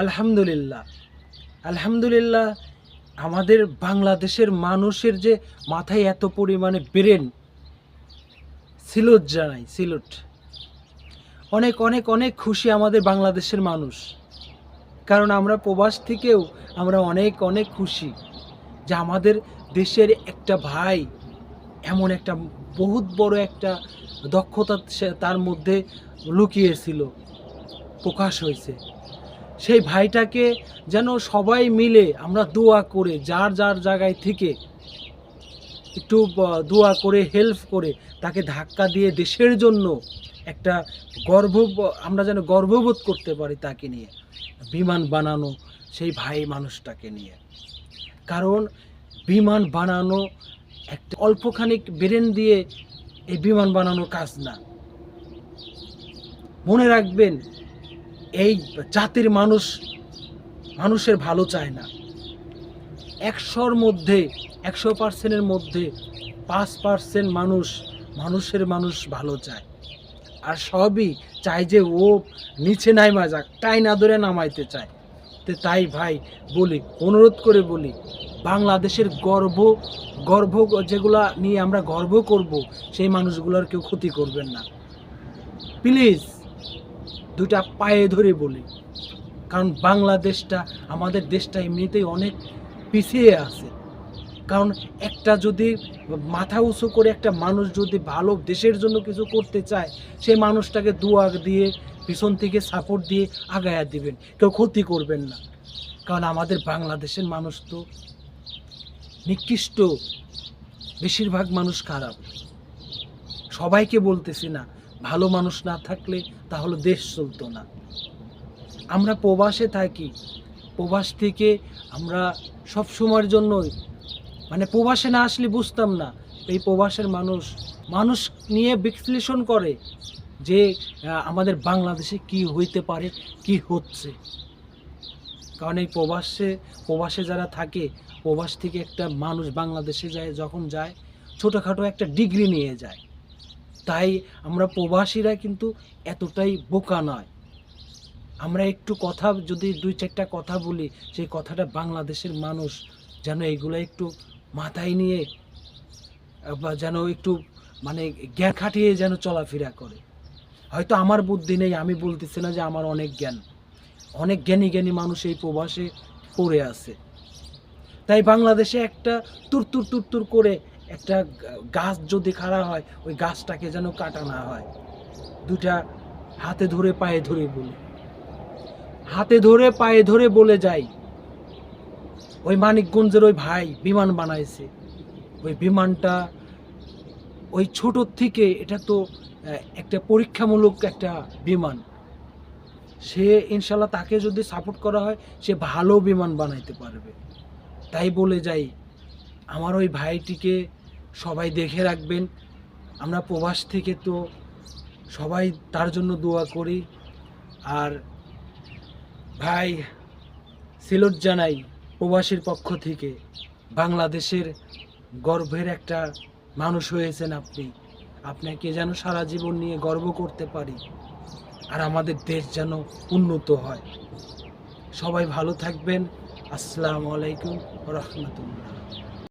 আলহামদুলিল্লাহ। আলহামদুলিল্লাহ, আমাদের বাংলাদেশের মানুষের যে মাথায় এত পরিমাণে ব্রেন, সিলুট জানাই, সিলুট। অনেক অনেক অনেক খুশি আমাদের বাংলাদেশের মানুষ। কারণ আমরা প্রবাস থেকেও আমরা অনেক অনেক খুশি যে আমাদের দেশের একটা ভাই এমন একটা বহুত বড় একটা দক্ষতা তার মধ্যে লুকিয়েছিল, প্রকাশ হয়েছে। সেই ভাইটাকে যেন সবাই মিলে আমরা দোয়া করে, যার যার জায়গায় থেকে একটু দোয়া করে হেল্প করে, তাকে ধাক্কা দিয়ে দেশের জন্য একটা গর্ব, আমরা যেন গর্ববোধ করতে পারি তাকে নিয়ে, বিমান বানানো সেই ভাই মানুষটাকে নিয়ে। কারণ বিমান বানানো একটা অল্পখানিক ব্রেন দিয়ে এই বিমান বানানোর কাজ না। মনে রাখবেন এই জাতির মানুষ মানুষের ভালো চায় না। একশোর মধ্যে, একশো পার্সেন্টের মধ্যে পাঁচ পার্সেন্ট মানুষ মানুষের মানুষ ভালো চায়। আর সবই চায় যে ও নিচে নাইমা যাক টাই না ধরে নামাইতে চায়। তো তাই ভাই বলি, অনুরোধ করে বলি, বাংলাদেশের গর্ব গর্ব যেগুলা নিয়ে আমরা গর্ব করব, সেই মানুষগুলোর কেউ ক্ষতি করবেন না। প্লিজ দুটা পায়ে ধরে বলি। কারণ বাংলাদেশটা, আমাদের দেশটা এমনিতেই অনেক পিছিয়ে আছে। কারণ একটা যদি মাথা উঁচু করে একটা মানুষ যদি ভালো দেশের জন্য কিছু করতে চায়, সেই মানুষটাকে দুয়া দিয়ে, পিছন থেকে সাপোর্ট দিয়ে আগায়া দিবেন। কেউ ক্ষতি করবেন না। কারণ আমাদের বাংলাদেশের মানুষ তো নিকৃষ্ট। বেশিরভাগ মানুষ খারাপ। সবাইকে বলতেছি না ভালো মানুষ না থাকলে তাহলে দেশ চলতো না। আমরা প্রবাসে থাকি। প্রবাস থেকে আমরা সব সময়ের জন্যই মানে প্রবাসে না আসলে বুঝতাম না এই প্রবাসের মানুষ মানুষ নিয়ে বিশ্লেষণ করে যে আমাদের বাংলাদেশে কি হইতে পারে, কি হচ্ছে। কারণ এই প্রবাসে প্রবাসে যারা থাকে, প্রবাস থেকে একটা মানুষ বাংলাদেশে যায়, যখন যায়, ছোটোখাটো একটা ডিগ্রি নিয়ে যায়। তাই আমরা প্রবাসীরা কিন্তু এতটাই বোকা নয়। আমরা একটু কথা যদি দুই চারটা কথা বলি, সেই কথাটা বাংলাদেশের মানুষ যেন এইগুলো একটু মাথায় নিয়ে, বা যেন একটু মানে জ্ঞান খাটিয়ে যেন চলাফেরা করে। হয়তো আমার বুদ্ধি নেই, আমি বলতেছি না যে আমার অনেক জ্ঞান। অনেক জ্ঞানী জ্ঞানী মানুষ এই প্রবাসে পড়ে আছে। তাই বাংলাদেশে একটা তুর তুর তুর তুর করে একটা গাছ যদি খাড়া হয়, ওই গাছটাকে যেন কাটা না হয়। দুটা হাতে ধরে পায়ে ধরে বলি। হাতে ধরে পায়ে ধরে বলে যাই। ওই মানিকগঞ্জের ওই ভাই বিমান বানাইছে। ওই বিমানটা ওই ছোট থেকে এটা তো একটা পরীক্ষামূলক একটা বিমান। সে ইনশাল্লাহ তাকে যদি সাপোর্ট করা হয়, সে ভালো বিমান বানাইতে পারবে। তাই বলে যাই, আমার ওই ভাইটিকে সবাই দেখে রাখবেন। আমরা প্রবাস থেকে তো সবাই তার জন্য দোয়া করি। আর ভাই, সিলট জানাই প্রবাসীর পক্ষ থেকে। বাংলাদেশের গর্বের একটা মানুষ হয়েছেন আপনি। আপনাকে যেন সারা জীবন নিয়ে গর্ব করতে পারি। আর আমাদের দেশ যেন উন্নত হয়। সবাই ভালো থাকবেন। আসসালামু আলাইকুম রহমতুল্লাহ।